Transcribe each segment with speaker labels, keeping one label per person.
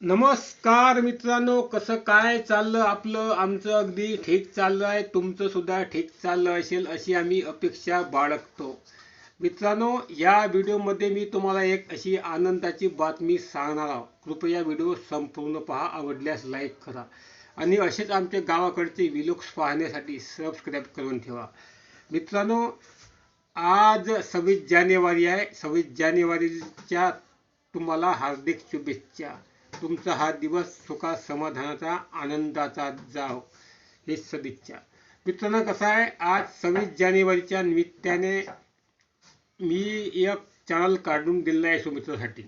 Speaker 1: नमस्कार मित्रांनो कसं काय चाललं आपलं? आमचं अगदी ठीक चाललं आहे. तुमचं सुद्धा ठीक चाललं असेल अशी आम्ही अपेक्षा बाळगतो. मित्रांनो या व्हिडिओमध्ये मी तुम्हाला एक अशी आनंदाची बातमी सांगणार आहोत. कृपया व्हिडिओ संपूर्ण पहा आवडल्यास लाईक करा आणि असेच आमच्या गावाकडचे विलोक्स पाहण्यासाठी सबस्क्राईब करून ठेवा. मित्रांनो आज सव्वीस जानेवारी आहे. सव्वीस जानेवारीच्या तुम्हाला हार्दिक शुभेच्छा. तुमचा हा दिवस सुखा समाधानाचा आनंदाचा जाव ही सदिच्छा. मित्रांनो कसं आहे? आज सव्वीस जानेवारीच्या निमित्ताने मी एक चॅनल काढून दिलेलं आहे सुमित्रासाठी.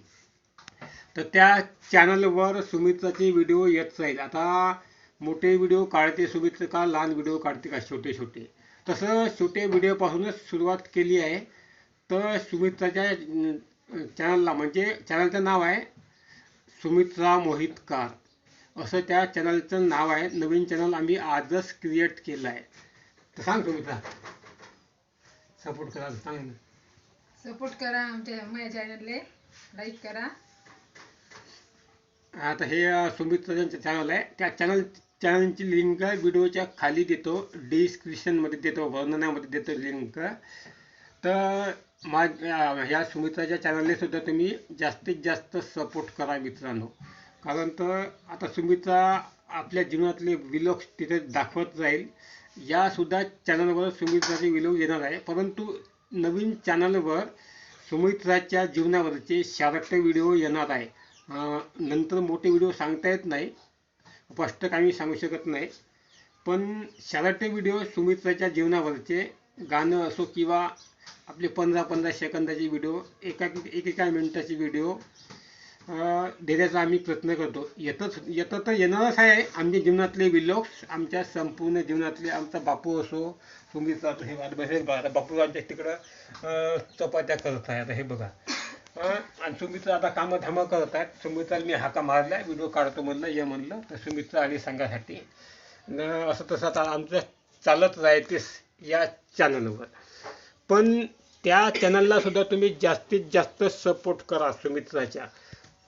Speaker 1: तर त्या चॅनलवर सुमित्राचे व्हिडिओ येत राहील. आता मोठे व्हिडिओ काढते सुमित्र का लहान व्हिडिओ काढते का छोटे छोटे. तसं छोटे व्हिडिओपासूनच सुरुवात केली आहे. तर सुमित्राच्या चॅनलला म्हणजे चॅनलचं नाव आहे सुमित्रा मोहितकार. असं त्या चॅनलचं नाव आहे. नवीन चॅनल आम्ही आजच क्रिएट केलं आहे. तर सांग सुमित्रा. सपोर्ट करा सांग. ना.
Speaker 2: सपोर्ट करा आमच्या माझ्या चॅनलले लाईक करा.
Speaker 1: आता हे सुमित्राचं चॅनल आहे. त्या चॅनल चॅनलची लिंक व्हिडिओच्या खाली देतो. डिस्क्रिप्शनमध्ये देतो. वर्णनामध्ये देतो लिंक तर माझ्या ह्या सुमित्राच्या चॅनलने सुद्धा तुम्ही जास्तीत जास्त सपोर्ट करा मित्रांनो. कारण तर आता सुमित्रा आपल्या जीवनातले विलोक तिथे दाखवत राहील यासुद्धा चॅनलवर सुमित्राचे विलोक येणार आहे. परंतु नवीन चॅनलवर सुमित्राच्या जीवनावरचे शारक्त व्हिडिओ येणार आहे. नंतर मोठे व्हिडिओ सांगता येत नाही. स्पष्ट काही सांगू शकत नाही. पण शारक्त व्हिडिओ सुमित्राच्या जीवनावरचे गाणं असो किंवा आपले पंधरा पंधरा सेकंदाचे व्हिडिओ एका एकेका मिनिटाचे व्हिडिओ देण्याचा आम्ही प्रयत्न करतो. येतच येतं तर येणारच आहे. आमच्या जीवनातले विलोक्स आमच्या संपूर्ण जीवनातले आमचा बापू असो सुमित्रा हे वाट बसेल बघा बापू आमच्या तिकडं चपात्या करत आहे. आता हे बघा. आणि सुमित्रा आता कामं धामं करत आहेत. सुमितला मी हाका मारला व्हिडिओ काढतो म्हणलं ये म्हणलं तर सुमित्रा आली सांगायसाठी असं तसं आता आमचं चालत राहतेच या चॅनलवर पण त्या चॅनलला सुद्धा तुम्ही जास्तीत जास्त सपोर्ट करा सुमित्राच्या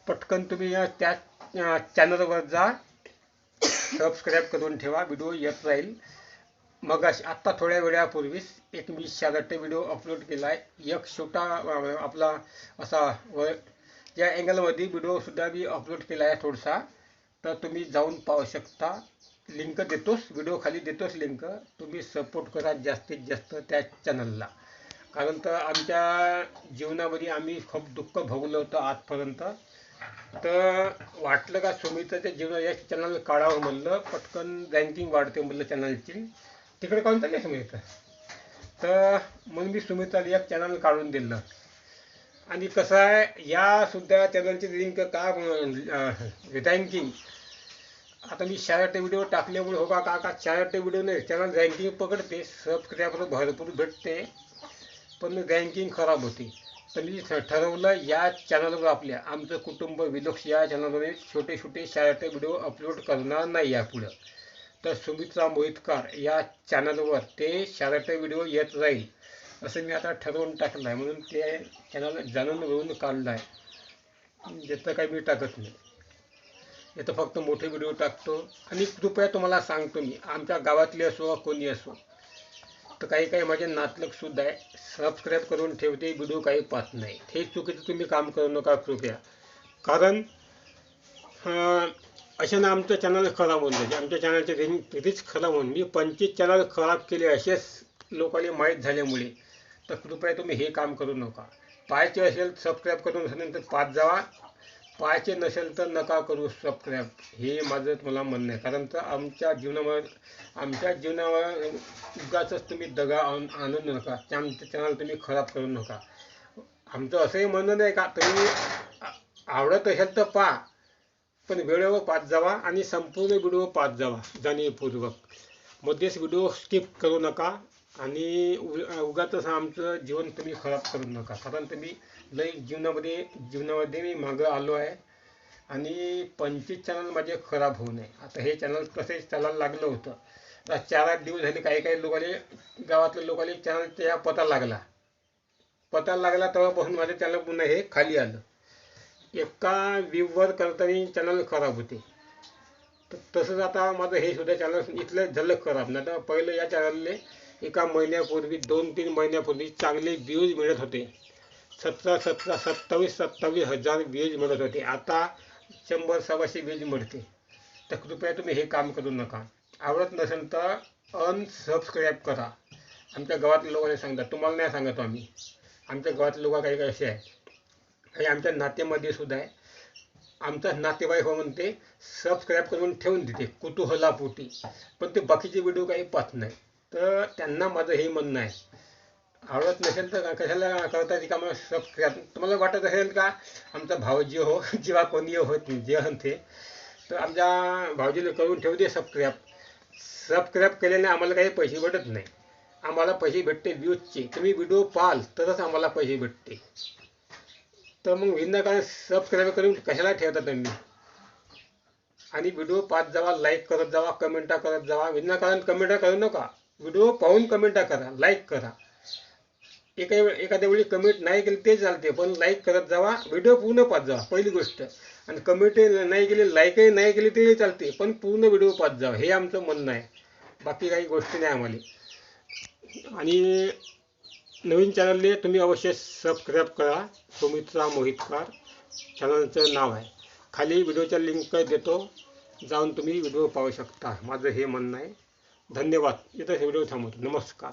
Speaker 1: पटकन तुम्ही या त्या चॅनलवर जा. सबस्क्राईब करून ठेवा. व्हिडिओ येत राहील. मग आत्ता थोड्या वेळापूर्वीच एक मी शागट व्हिडिओ अपलोड केला आहे एक छोटा आपला असा व या अँगलमध्ये व्हिडिओसुद्धा मी अपलोड केला आहे थोडासा तर तुम्ही जाऊन पाहू शकता. लिंक देतोच व्हिडिओ खाली देतोच लिंक तुम्ही सपोर्ट करा जास्तीत जास्त त्या चॅनलला कारण तर आमच्या जीवनामध्ये आम्ही खूप दुःख भोगलं होतं आजपर्यंत. तर वाटलं का सुमित्राच्या जीवनात या चॅनल काढावं म्हणलं पटकन रँकिंग वाढते म्हणलं चॅनलची तिकडे काढून चालले सुमित्रा? तर मग मी सुमित्राला एक चॅनल काढून दिलं. आणि कसं आहे या सुद्धा चॅनलची लिंक का रँकिंग आता मी शाळेत व्हिडिओ टाकल्यामुळे हो का का शाळेत व्हिडिओ नाही चॅनल रँकिंग पकडते सबस्क्रायबर भरपूर भेटते. पण रँकिंग खराब होती. तर मी ठरवलं या चॅनलवर आपल्या आमचं कुटुंब विलोक्ष या चॅनलवर छोटे छोटे शाळेत व्हिडिओ अपलोड करणार नाही यापुढं. तर सुमित्रा मोहितकार या चॅनलवर ते शाळेत व्हिडिओ येत राहील असं मी आता ठरवून टाकलं आहे म्हणून ते चॅनल जाणून घेऊन काढलं आहे ज्याचं काही मी टाकत नाही. याचं फक्त मोठे व्हिडिओ टाकतो. आणि कृपया तुम्हाला सांगतो मी आमच्या गावातले असो कोणी असो तर काही काही माझे नातलग सुद्धा आहे. सबस्क्राईब करून ठेवते व्हिडिओ काही पाहत नाही. हे चुकीचं तुम्ही काम करू नका कृपया. कारण अशानं आमचं चॅनल खराब होऊन जाते आमच्या चॅनलचे रेंज कितीच खराब होऊन. मी पंचवीस चॅनल खराब केले असेच लोकांनी माहीत झाल्यामुळे. तर कृपया तुम्ही हे काम करू नका. पाहायचे असेल सबस्क्राईब करून झाल्यानंतर पाच जावा. पाहायचे नसेल तर नका करू सबस्क्राईब हे माझं मला म्हणणं आहे. कारण तर आमच्या जीवनावर आमच्या जीवनावर उगाचच तुम्ही दगा आणून नका. त्या आमचं चॅनल तुम्ही खराब करू नका. आमचं असंही म्हणणं नाही का तुम्ही आवडत असेल तर पहा. पण वेळेवर पाच जावा आणि संपूर्ण व्हिडिओ पाच जावा. जाणीवपूर्वक मध्येच व्हिडिओ स्किप करू नका. आणि उ- आमचं जीवन तुम्ही खराब करू नका. कारण तुम्ही लई जीवनामध्ये जीवनामध्ये मी मागं आलो आहे. आणि पंचवीस चॅनल माझे खराब होऊ नये. आता हे चॅनल तसेच चालायला लागलं होतं. आता चार आठ दिवस झाले काही काही लोकांनी गावातल्या लोकांनी चॅनलच्या पता लागला. पता लागला तेव्हापासून माझं चॅनल पुन्हा हे खाली आलं. एका व्ह्यूवर करताना चॅनल खराब होते. तर तसंच आता माझं हे सुद्धा चॅनल इथलं झालं खराब. नाही तर पहिलं या चॅनलने एका महिन्यापूर्वी दोन तीन महिन्यापूर्वी चांगले व्ह्यूज मिळत होते. सतरा सतरा सत्तावीस सत्तावीस हजार व्ह्यूज मिळत होते. आता शंभर सव्वाशे व्ह्यूज मिळते. तर कृपया तुम्ही हे काम करू नका. आवडत नसेल तर अनसबस्क्राईब करा. आमच्या गावातल्या लोकांनी सांगतात तुम्हाला नाही सांगतो आम्ही. आमच्या गावातले लोक काही काही असे आहेत. काही आमच्या नात्यामध्ये सुद्धा आहे. आमचा नातेवाईक हो म्हणते सबस्क्राईब करून ठेवून देते कुतूहलापोटी. पण ते बाकीचे व्हिडिओ काही पाहत नाही. तर त्यांना माझं हे म्हणणं आहे. आवडत नसेल तर कशाला करता रिकामा सबस्क्राईब तुम्हाला वाटत असेल का? आमचा भावजी हो जेव्हा कोणी होत जे ते. तर आमच्या भाऊजीला करून ठेवते सबस्क्राईब. सबस्क्राईब केल्याने आम्हाला काही पैसे भेटत नाही. आम्हाला पैसे भेटते व्ह्यूजचे. तुम्ही व्हिडिओ पाहाल तरच आम्हाला पैसे भेटते. तर मग विनाकारण सबस्क्राईब करून कशाला ठेवता तुम्ही? आणि व्हिडिओ पाहत जावा लाईक करत जावा कमेंटा करत जावा. विनाकारण कमेंटा करू नका. व्हिडिओ पाहून कमेंटा करा लाईक करा. एका एखाद्या वेळी कमेंट नाही केली ते चालते पण लाईक करत जावा व्हिडिओ पूर्ण पाहत जावा पहिली गोष्ट. आणि कमेंट नाही केली लाईकही नाही केली तेही चालते पण पूर्ण व्हिडिओ पाहत जावा हे आमचं म्हणणं आहे. बाकी काही गोष्टी नाही आम्हाला. आणि नवीन चॅनलने तुम्ही अवश्य सबस्क्राईब करा सुमित्रा मोहितकार चॅनलचं नाव आहे. खाली व्हिडिओच्या लिंक देतो जाऊन तुम्ही व्हिडिओ पाहू शकता माझं हे म्हणणं आहे. धन्यवाद इथं व्हिडिओ थांबवतो नमस्कार